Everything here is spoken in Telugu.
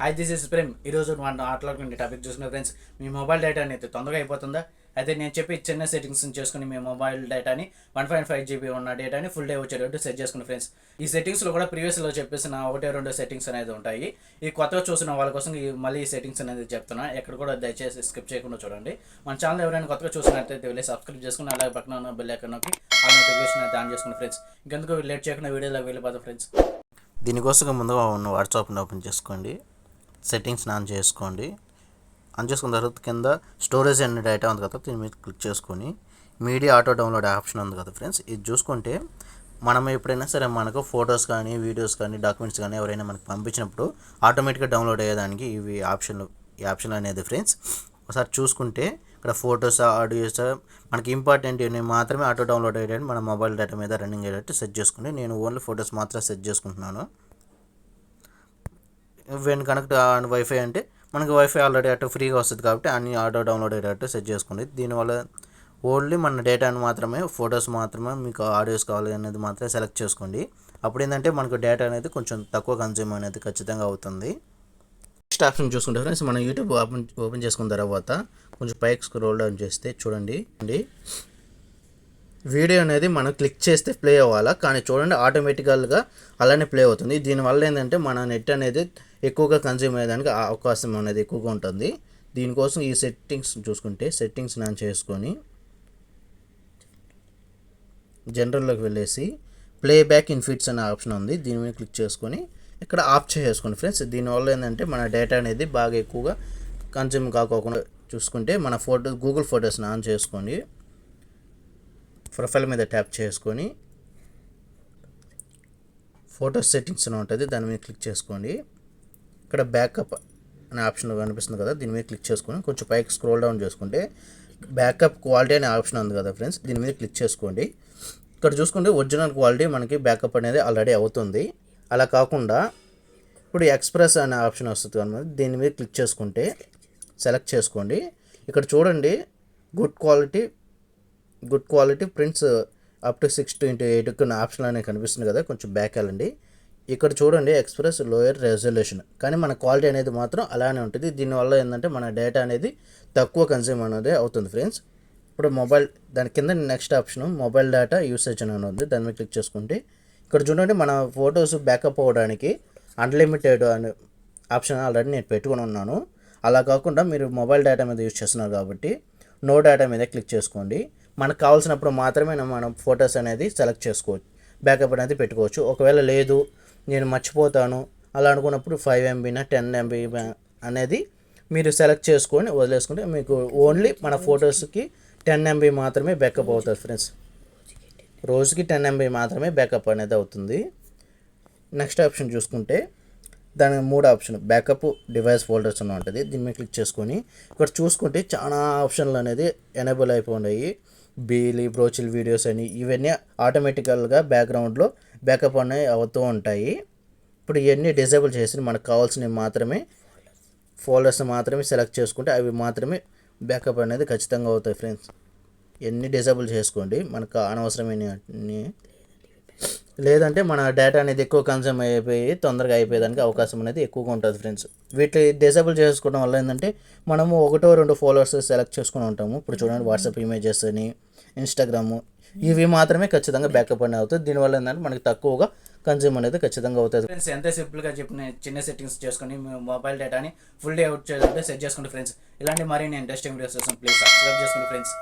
హాయ్ దిస్ ఇస్ ప్రేమ్ ఈరోజు మనం ఆటలాడుకునే టాపిక్ చూసుకున్న ఫ్రెండ్స్ మీ మొబైల్ డేటా అనేది తొందరగా అయిపోతుందా? అయితే నేను చెప్పి చిన్న సెట్టింగ్స్ చేసుకుని మీ మొబైల్ డేటాని వన్ పాయింట్ ఫైవ్ జీబీ ఉన్న డేటాని ఫుల్ డే వచ్చేటట్టు సెట్ చేసుకుని ఫ్రెండ్స్ ఈ సెట్టింగ్స్లో కూడా ప్రీవియస్లో చెప్పేసిన ఒకటే రెండు సెట్టింగ్స్ అనేది ఉంటాయి. ఈ కొత్తగా చూసిన వాళ్ళ కోసం ఈ మళ్ళీ ఈ సెట్టింగ్స్ అనేది చెప్తున్నా. ఎక్కడ కూడా దయచేసి స్కిప్ చేయకుండా చూడండి. మన ఛానల్ ఎవరైనా కొత్తగా చూసినట్లయితే వెళ్ళి సబ్స్క్రైబ్ చేసుకుని అలాగే పక్కన ఉన్న బెల్ ఐకాన్ ఆ నోటిఫికేషన్ అయితే ఆన్ చేసుకుని ఫ్రెండ్స్ ఇంకెందుకు లేట్ చేయకుండా వీడియోలో వెళ్ళిపోతాం ఫ్రెండ్స్ దీనికోసం ముందుగా ఉన్న వాట్సాప్ని ఓపెన్ చేసుకోండి. సెట్టింగ్స్ ఆన్ చేసుకోండి. ఆన్ చేసుకున్న తర్వాత కింద స్టోరేజ్ అండ్ డేటా ఉంది కదా దీని మీద క్లిక్ చేసుకొని మీడియా ఆటో డౌన్లోడ్ ఆప్షన్ ఉంది కదా ఫ్రెండ్స్ ఇది చూసుకుంటే మనం ఎప్పుడైనా సరే మనకు ఫొటోస్ కానీ వీడియోస్ కానీ డాక్యుమెంట్స్ కానీ ఎవరైనా మనకు పంపించినప్పుడు ఆటోమేటిక్గా డౌన్లోడ్ అయ్యేదానికి ఇవి ఆప్షన్లు ఈ ఆప్షన్ అనేది ఫ్రెండ్స్ ఒకసారి చూసుకుంటే ఇక్కడ ఫొటోస్ ఆడియోస్ మనకి ఇంపార్టెంట్ ఇవన్నీ మాత్రమే ఆటో డౌన్లోడ్ అయ్యేటట్టు మన మొబైల్ డేటా మీద రన్నింగ్ అయ్యేటట్టు సెట్ చేసుకుంటే నేను ఓన్లీ ఫొటోస్ మాత్రం సెట్ చేసుకుంటున్నాను. వెన్ కనెక్ట్ వైఫై అంటే మనకి వైఫై ఆల్రెడీ అటు ఫ్రీగా వస్తుంది కాబట్టి అన్ని ఆటో డౌన్లోడ్ అయ్యేటట్టు సెట్ చేసుకోండి దీనివల్ల ఓన్లీ మన డేటాను మాత్రమే ఫొటోస్ మాత్రమే మీకు ఆడియోస్ కావాలి అనేది మాత్రమే సెలెక్ట్ చేసుకోండి. అప్పుడు ఏంటంటే మనకు డేటా అనేది కొంచెం తక్కువ కన్జ్యూమ్ అనేది ఖచ్చితంగా అవుతుంది. నెక్స్ట్ ఆప్షన్ చూసుకుంటే ఫ్రెండ్స్ మనం యూట్యూబ్ ఓపెన్ ఓపెన్ చేసుకున్న తర్వాత కొంచెం పైకి స్క్రోల్ డౌన్ చేస్తే చూడండి. అండి వీడియో అనేది మనం క్లిక్ చేస్తే ప్లే అవ్వాలా? కానీ చూడండి ఆటోమేటికల్గా అలానే ప్లే అవుతుంది. దీనివల్ల ఏంటంటే మన నెట్ అనేది ఎక్కువగా కన్జ్యూమ్ అయ్యేదానికి ఆ అవకాశం అనేది ఎక్కువగా ఉంటుంది. దీనికోసం ఈ సెట్టింగ్స్ చూసుకుంటే సెట్టింగ్స్ నేను చేసుకొని జనరల్లోకి వెళ్ళేసి ప్లే బ్యాక్ ఇన్ ఫిట్స్ అనే ఆప్షన్ ఉంది. దీని మీద క్లిక్ చేసుకొని ఇక్కడ ఆఫ్ చేసుకోండి ఫ్రెండ్స్. దీనివల్ల ఏంటంటే మన డేటా అనేది బాగా ఎక్కువగా కన్జ్యూమ్ కాకోకుండా చూసుకుంటే మన ఫోటో గూగుల్ ఫొటోస్ని ఆన్ చేసుకోండి. ప్రొఫైల్ మీద ట్యాప్ చేసుకొని ఫోటో సెట్టింగ్స్ అని ఉంటుంది దాని మీద క్లిక్ చేసుకోండి. ఇక్కడ బ్యాకప్ అనే ఆప్షన్ కనిపిస్తుంది కదా దీని మీద క్లిక్ చేసుకొని కొంచెం పైకి స్క్రోల్ డౌన్ చేసుకుంటే బ్యాకప్ క్వాలిటీ అనే ఆప్షన్ ఉంది కదా ఫ్రెండ్స్ దీని మీద క్లిక్ చేసుకోండి. ఇక్కడ చూసుకుంటే ఒరిజినల్ క్వాలిటీ మనకి బ్యాకప్ అనేది ఆల్రెడీ అవుతుంది. అలా కాకుండా ఇప్పుడు ఎక్స్ప్రెస్ అనే ఆప్షన్ వస్తుంది అనమాట దీని మీద క్లిక్ చేసుకుంటే సెలెక్ట్ చేసుకోండి. ఇక్కడ చూడండి good quality good quality prints up to six to into eight option అనేది కనిపిస్తుంది కదా కొంచెం బ్యాక్ వెళ్ళండి. ఇక్కడ చూడండి ఎక్స్ప్రెస్ లోయర్ రెజల్యూషన్ కానీ మన క్వాలిటీ అనేది మాత్రం అలానే ఉంటుంది. దీనివల్ల ఏంటంటే మన డేటా అనేది తక్కువ కన్జ్యూమ్ అనేది అవుతుంది ఫ్రెండ్స్ ఇప్పుడు మొబైల్ దాని కింద next option mobile data usage అని ఉంది. దాని మీద క్లిక్ చేసుకుంటే ఇక్కడ చూడండి మన ఫొటోస్ బ్యాకప్ అవ్వడానికి అన్లిమిటెడ్ అనే ఆప్షన్ ఆల్రెడీ నేను పెట్టుకొని ఉన్నాను. అలా కాకుండా మీరు మొబైల్ డేటా మీద యూజ్ చేస్తున్నారు కాబట్టి నో డేటా మీద క్లిక్ చేసుకోండి. మనకు కావాల్సినప్పుడు మాత్రమే మనం ఫొటోస్ అనేది సెలెక్ట్ చేసుకోవచ్చు. బ్యాకప్ అనేది పెట్టుకోవచ్చు. ఒకవేళ లేదు నేను మర్చిపోతాను అలా అనుకున్నప్పుడు ఫైవ్ ఎంబీనా టెన్ ఎంబీ అనేది మీరు సెలెక్ట్ చేసుకొని వదిలేసుకుంటే మీకు ఓన్లీ మన ఫొటోస్కి టెన్ ఎంబీ మాత్రమే బ్యాకప్ అవుతుంది ఫ్రెండ్స్. రోజుకి టెన్ ఎంబీ మాత్రమే బ్యాకప్ అనేది అవుతుంది. నెక్స్ట్ ఆప్షన్ చూసుకుంటే దానికి మూడు ఆప్షన్ బ్యాకప్ డివైస్ ఫోల్డర్స్ అని ఉంటుంది. దీని మీద క్లిక్ చేసుకొని ఇక్కడ చూసుకుంటే చాలా ఆప్షన్లు అనేది ఎనేబుల్ అయిపోయి బీలి బ్రోచిల్ వీడియోస్ అని ఇవన్నీ ఆటోమేటికల్గా బ్యాక్గ్రౌండ్లో బ్యాకప్ అనేవి అవుతూ ఉంటాయి. ఇప్పుడు ఇవన్నీ డిజేబుల్ చేసి మనకు కావాల్సినవి మాత్రమే ఫోల్డర్స్ మాత్రమే సెలెక్ట్ చేసుకుంటే అవి మాత్రమే బ్యాకప్ అనేది ఖచ్చితంగా అవుతాయి ఫ్రెండ్స్ ఎన్ని డిజేబుల్ చేసుకోండి. మనకు అనవసరమైన లేదంటే మన డేటా అనేది ఎక్కువ కన్జ్యూమ్ అయిపోయి తొందరగా అయిపోయేదానికి అవకాశం అనేది ఎక్కువగా ఉంటుంది ఫ్రెండ్స్ వీటి డిసేబుల్ చేసుకోవడం వల్ల ఏంటంటే మనము ఒకటో రెండు ఫాలోవర్స్ సెలెక్ట్ చేసుకుని ఉంటాము. ఇప్పుడు చూడండి వాట్సాప్ ఇమేజెస్ అని ఇన్స్టాగ్రాము ఇవి మాత్రమే ఖచ్చితంగా బ్యాకప్ అనేది అవుతుంది దీనివల్ల ఏంటంటే మనకి తక్కువగా కన్జ్యూమ్ అనేది ఖచ్చితంగా అవుతుంది ఫ్రెండ్స్ ఎంత సింపుల్గా చెప్పిన చిన్న సెట్టింగ్స్ చేసుకొని మొబైల్ డేటాని ఫుల్ డే అవుట్ చేయాలంటే సెట్ చేసుకోండి ఫ్రెండ్స్ ఇలాంటి మరిన్ని ఇంట్రెస్టింగ్ వీడియోస్ కోసం ప్లీజ్ సబ్స్క్రైబ్ చేసుకోండి ఫ్రెండ్స్